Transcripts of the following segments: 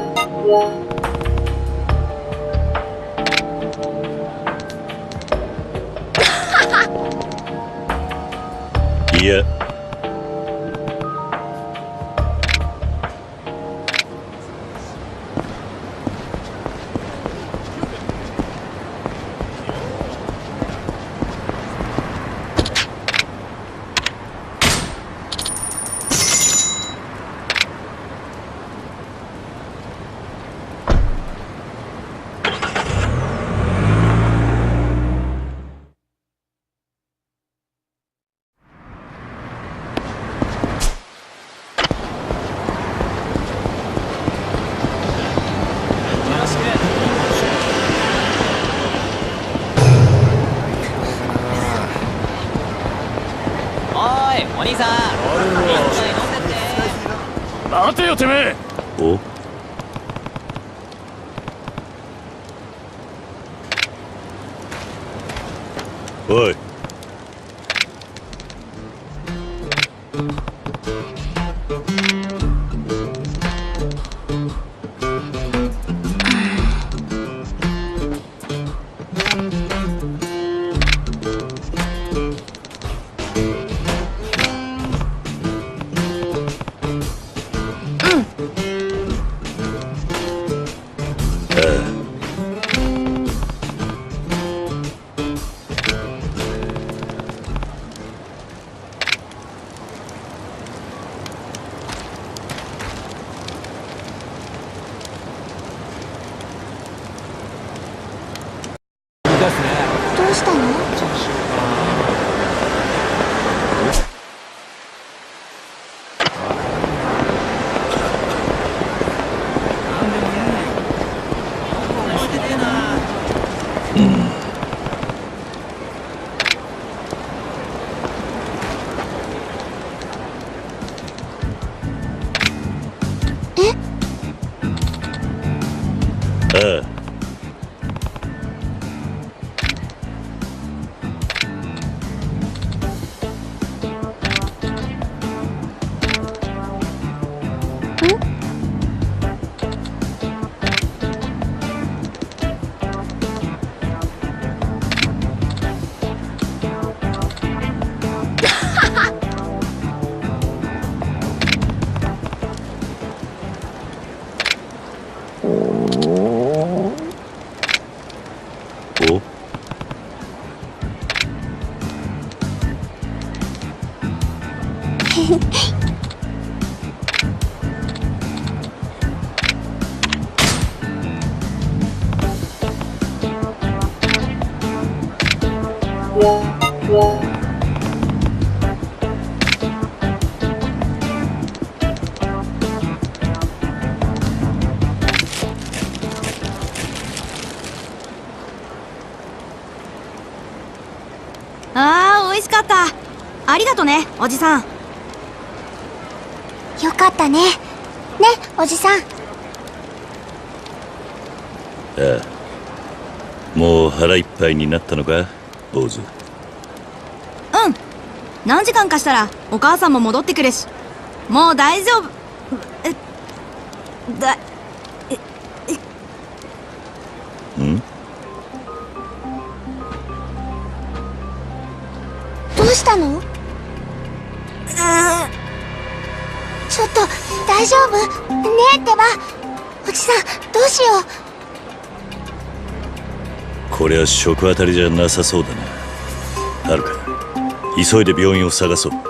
いいお兄さん。一杯飲んでって。待てよてめえ。お？したの？あああー美味しかった。ありがとねおじさん。よかったね。ねおじさん。ああ。もう腹いっぱいになったのか坊主。うん何時間かしたらお母さんも戻ってくるし。もう大丈夫。えだん？どうしたの？うちょっと大丈夫？ねえってば。おじさんどうしよう？これは食当たりじゃなさそうだな。はるか？急いで病院を探そう。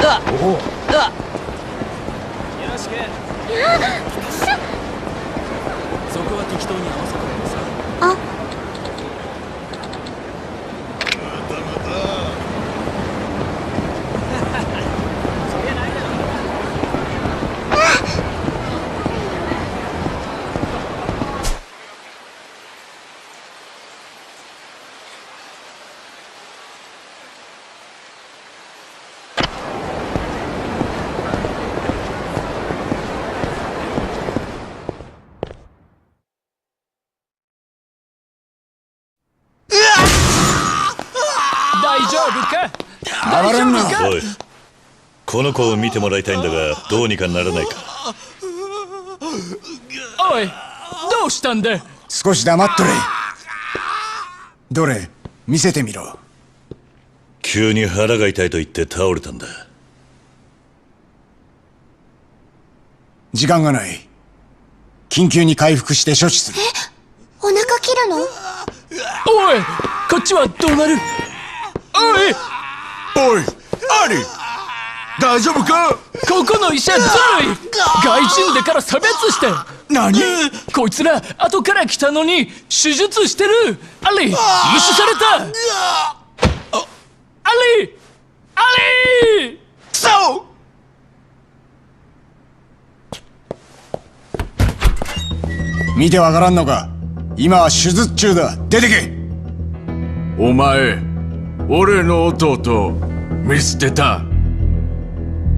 あ丈夫か暴れんなおいこの子を見てもらいたいんだがどうにかならないか。おいどうしたんだ？少し黙っとれ。どれ見せてみろ。急に腹が痛いと言って倒れたんだ。時間がない。緊急に回復して処置する。お腹切るの？おいこっちはどうなる？おい！おいアリ大丈夫か？ここの医者ずるい。外人でから差別して。何？こいつら後から来たのに手術してる。アリ飲酒された。アリアリ！そう見てわからんのか？今は手術中だ。出てけ。お前俺の弟見捨てた。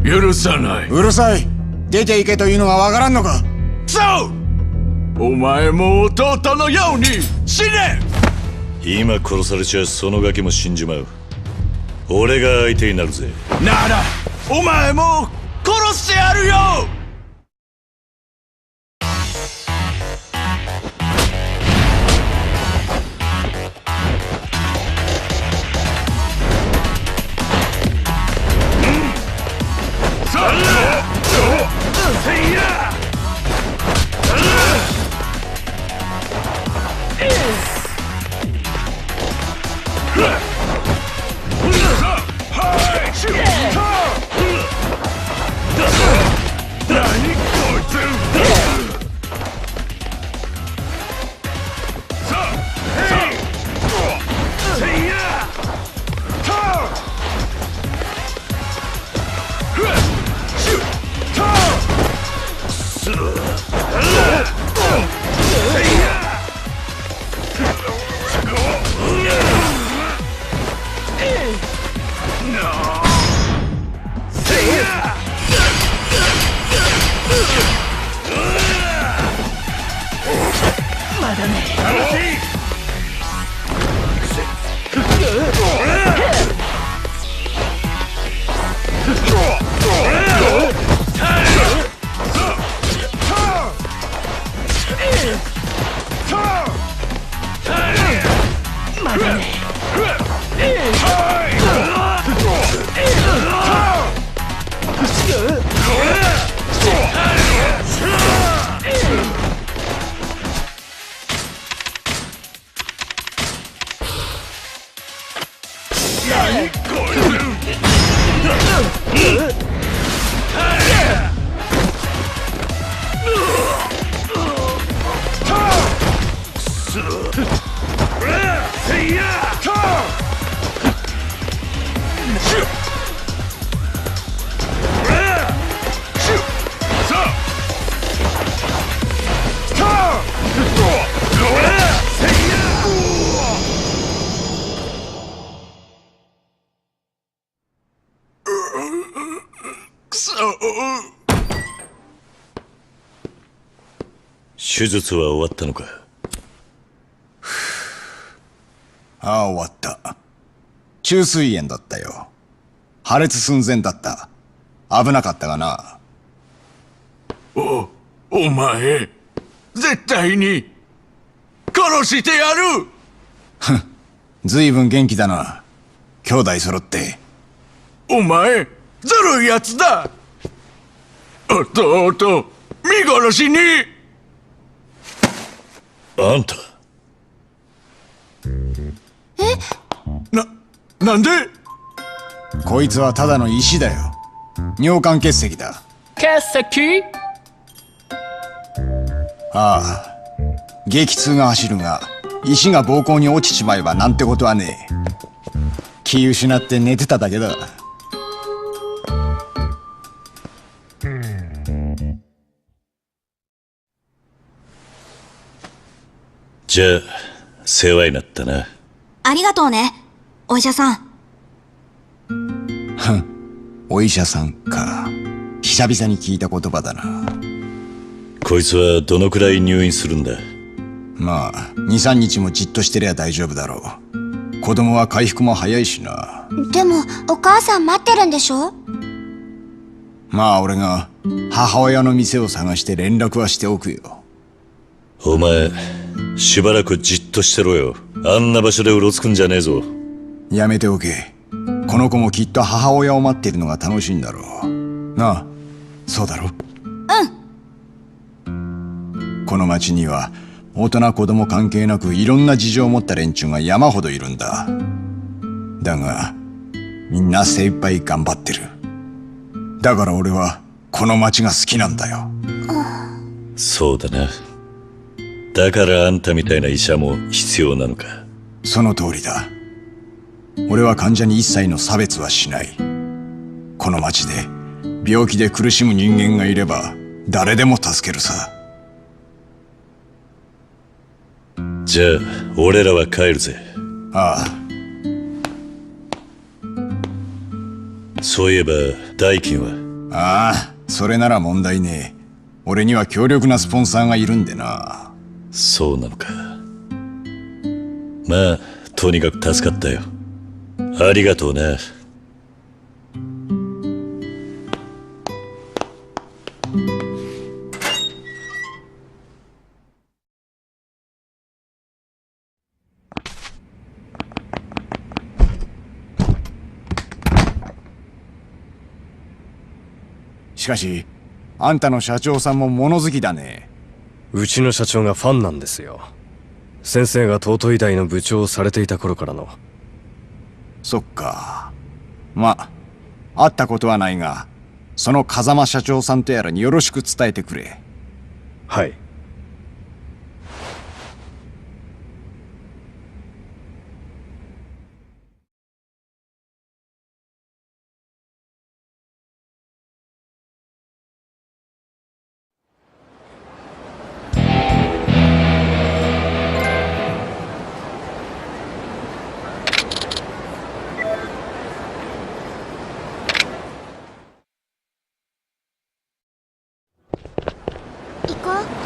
許さない。うるさい。出ていけというのはわからんのか？そう。お前も弟のように死ね。今殺されちゃそのガキも死んじまう。俺が相手になるぜ。ならお前も殺してやるよまだね。手術は終わったのか？ああ終わった。虫垂炎だったよ。破裂寸前だった。危なかったがな。おお前絶対に殺してやる！ずいぶん元気だな。兄弟揃って。お前ずるいやつだ！弟見殺しに！あんたななんで？こいつはただの石だよ。尿管結石だ。結石？ああ。激痛が走るが石が膀胱に落ちちまえばなんてことはねえ。気失って寝てただけだ。じゃあ世話になったなありがとうねお医者さん。お医者さんか。久々に聞いた言葉だな。こいつはどのくらい入院するんだ？まあ23日もじっとしてりゃ大丈夫だろう。子供は回復も早いしな。でもお母さん待ってるんでしょ？まあ俺が母親の店を探して連絡はしておくよ。お前しばらくじっとしてろよあんな場所でうろつくんじゃねえぞ。やめておけ。この子もきっと母親を待っているのが楽しいんだろう。なあそうだろ？うん。この町には大人子供関係なくいろんな事情を持った連中が山ほどいるんだ。だがみんな精一杯頑張ってる。だから俺はこの町が好きなんだよ。そうだなだからあんたみたいな医者も必要なのか？その通りだ。俺は患者に一切の差別はしない。この町で病気で苦しむ人間がいれば誰でも助けるさ。じゃあ俺らは帰るぜ。あそういえば代金は？あああそれなら問題ねえ。俺には強力なスポンサーがいるんでなそうなのか。まあとにかく助かったよ。ありがとうなしかしあんたの社長さんも物好きだね。うちの社長がファンなんですよ。先生が東都医大の部長をされていた頃からの。そっか。まあ会ったことはないがその風間社長さんとやらによろしく伝えてくれ。はい行こう